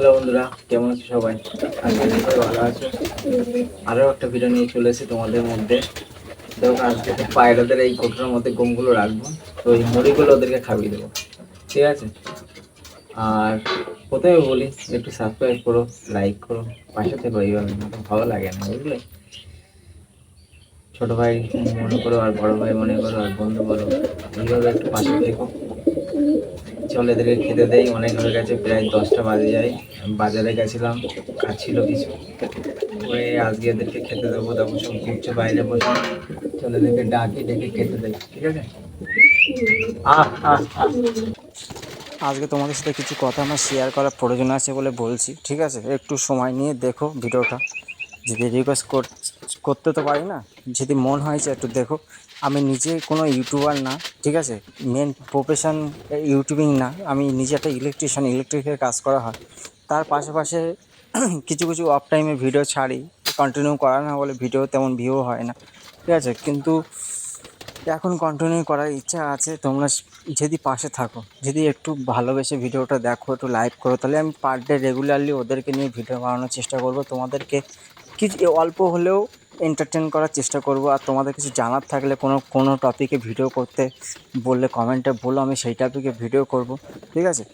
Hello বন্ধুরা, কেমন আছো সবাই? আজকে ভালো আছো। আরও একটা ভিডিও নিয়ে চলে এসেছি তোমাদের মধ্যে। দেখো, আজকে পায়রাদের এই কোটোর মধ্যে গমগুলো রাখব। তো এই মুড়িগুলো ওদেরকে খাইয়ে দেবো। ঠিক আছে? আর প্রথমে বলি, একটু সাবস্ক্রাইব করো লাইক করো। পাশে থেকে ভালো লাগে না, বুঝলে? ছোট ভাই মনে করো আর বড় ভাই মনে করো আর বন্ধু বলো, এইভাবে একটু পাশে থেকো। চল এদেরকে খেতে দেই, অনেক হয়ে গেছে, প্রায় দশটা বাজে যায়। বাজারে গেছিলাম কাজ ছিল কিছু। ওই আজকে এদেরকে খেতে দেবো তখন সব ঘুরছে বাইরে বসে। চল এদেরকে ডাকি, ডেকে খেতে দেই, ঠিক আছে? আজকে তোমাদের সাথে কিছু কথা আমার শেয়ার করার প্রয়োজন আছে বলে বলছি, ঠিক আছে? একটু সময় নিয়ে দেখো ভিডিওটা। যদি রিকোয়েস্ট করতে তো পারি না। যদি মন হয়েছে একটু দেখো। আমি নিজে কোনো ইউটিউবার না, ঠিক আছে? মেন প্রফেশন ইউটিউবিং না। আমি নিজে একটা ইলেকট্রিশিয়ান ইলেকট্রিকের কাজ করা হয়। তার পাশাপাশি কিছু কিছু অফ টাইমে ভিডিও ছাড়ি। কন্টিনিউ করা না বলে ভিডিও তেমন ভিউ হয় না। ঠিক আছে? কিন্তু এখন কন্টিনিউ করার ইচ্ছা আছে। তোমরা যদি পাশে থাকো, যদি একটু ভালোবেসে ভিডিওটা দেখো, একটু লাইক করো, তাহলে আমি পার ডে রেগুলারলি ওদেরকে নিয়ে ভিডিও বানানোর চেষ্টা করব। তোমাদেরকে কিছু, অল্প হলেও এন্টারটেন করার চেষ্টা করব। আর তোমাদের কিছু জানার থাকলে কোনো কোনো টপিকে ভিডিও করতে বললে কমেন্টে বলো, আমি সেই টপিকে ভিডিও করব। ঠিক আছে?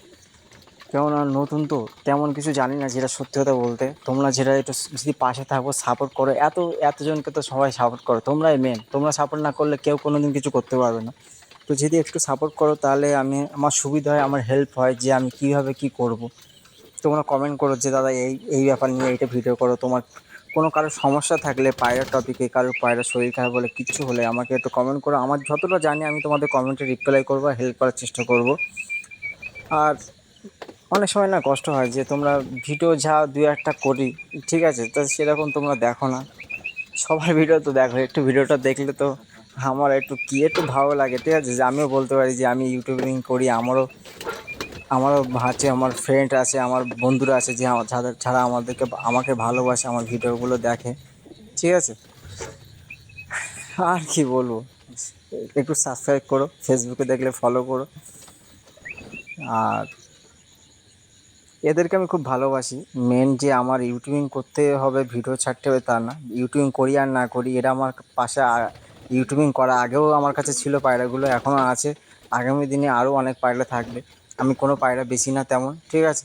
কেননা নতুন তো? তেমন কিছু জানি না যেটা সত্যি কথা বলতে। তোমরা যেটা একটু যদি পাশে থাকো সাপোর্ট করো। এত, এতজনকে তো সবাই সাপোর্ট করো। তোমরাই মেন তোমরা সাপোর্ট না করলে কেউ কোনো দিন কিছু করতে পারবে না। তো যদি একটু সাপোর্ট করো, তাহলে আমি, আমার সুবিধা হয়, আমার হেল্প হয় যে আমি কীভাবে কী করব। তোমরা কমেন্ট করো যে, দাদা, এই এই ব্যাপার নিয়ে এইটা ভিডিও করো। তোমার কোনো কারোর সমস্যা থাকলে পায়রার টপিকে কারোর পায়রার শরীর খারাপ বলে কিচ্ছু হলে আমাকে একটু কমেন্ট করো। আমার যতটা জানি আমি তোমাদের কমেন্টে রিপ্লাই করব হেল্প করার চেষ্টা করব। আর অনেক সময় না কষ্ট হয় যে তোমরা ভিডিও যা দু একটা করি, ঠিক আছে? তো সেরকম তোমরা দেখো না। সবার ভিডিও তো দেখো, একটু ভিডিওটা দেখলে তো আমার একটু কি একটু ভালো লাগে, ঠিক আছে? যে আমিও বলতে পারি যে আমি ইউটিউবিং করি, আমারও আমারও আছে আমার ফ্রেন্ড আছে, আমার বন্ধুরা আছে যে আমার, যাদের, যারা আমাদেরকে, আমাকে ভালোবাসে, আমার ভিডিওগুলো দেখে। ঠিক আছে? আর কি বলব? একটু সাবস্ক্রাইব করো ফেসবুকে দেখলে ফলো করো। আর এদেরকে আমি খুব ভালোবাসি। মেন যে আমার ইউটিউবিং করতে হবে ভিডিও ছাড়তে হবে তা না। ইউটিউবিং করি আর না করি, এরা আমার পাশে ইউটিউবিং করা আগেও আমার কাছে ছিল পায়রাগুলো এখনও আছে। আগামী দিনে আরও অনেক পায়রা থাকবে। আমি কোনো পায়রা বেশি না তেমন ঠিক আছে?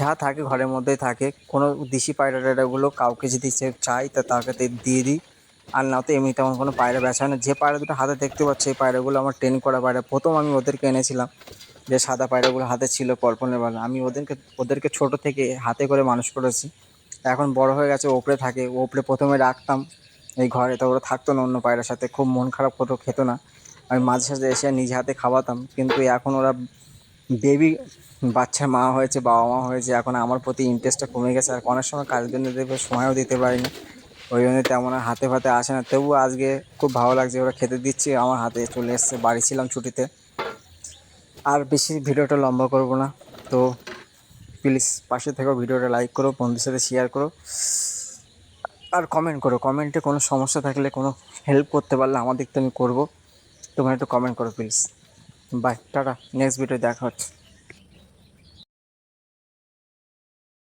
যা থাকে ঘরের মধ্যেই থাকে কোনো দেশি পায়রা টায়রাগুলো কাউকে যদি সে চাই তা তাকে দিয়ে দিই। আর না তো এমনি তেমন কোনো পায়রা বেচা হয় না। যে পায়রা দুটো হাতে দেখতে পাচ্ছি এই পায়রাগুলো আমার ট্রেন করা পায়রা। প্রথম আমি ওদেরকে এনেছিলাম যে সাদা পায়রাগুলো হাতে ছিল পরপনের বেলা আমি ওদেরকে ওদেরকে ছোট থেকে হাতে করে মানুষ করেছি। এখন বড় হয়ে গেছে ওপরে থাকে। ওপরে প্রথমে রাখতাম এই ঘরে। তো ওরা থাকতো না অন্য পায়রার সাথে। খুব মন খারাপ হতো খেতো না। আমি মাঝে সাঝে এসে নিজে হাতে খাওয়াতাম, কিন্তু এখন ওরা বেবি বাচ্চার মা হয়েছে, বাবা মা হয়েছে, এখন আমার প্রতি ইন্টারেস্টটা কমে গেছে। আর অনেক সময় কাজের জন্য সময়ও দিতে পারি না ওই জন্য তেমন আর হাতে ফাতে আসে না। তবুও আজকে খুব ভালো লাগছে, ওরা খেতে দিচ্ছে, আমার হাতে চলে এসছে, বাড়ি ছিলাম ছুটিতে। আর বেশি ভিডিওটা লম্বা করব না। তো প্লিজ পাশে থেকেও ভিডিওটা লাইক করো বন্ধুর সাথে শেয়ার করো। আর কমেন্ট করো। কমেন্টে কোনো সমস্যা থাকলে, কোনো হেল্প করতে পারলে আমার দিক থেকে আমি করব। তোমরা একটু কমেন্ট করো please bye tata. Next video দেখা হচ্ছে।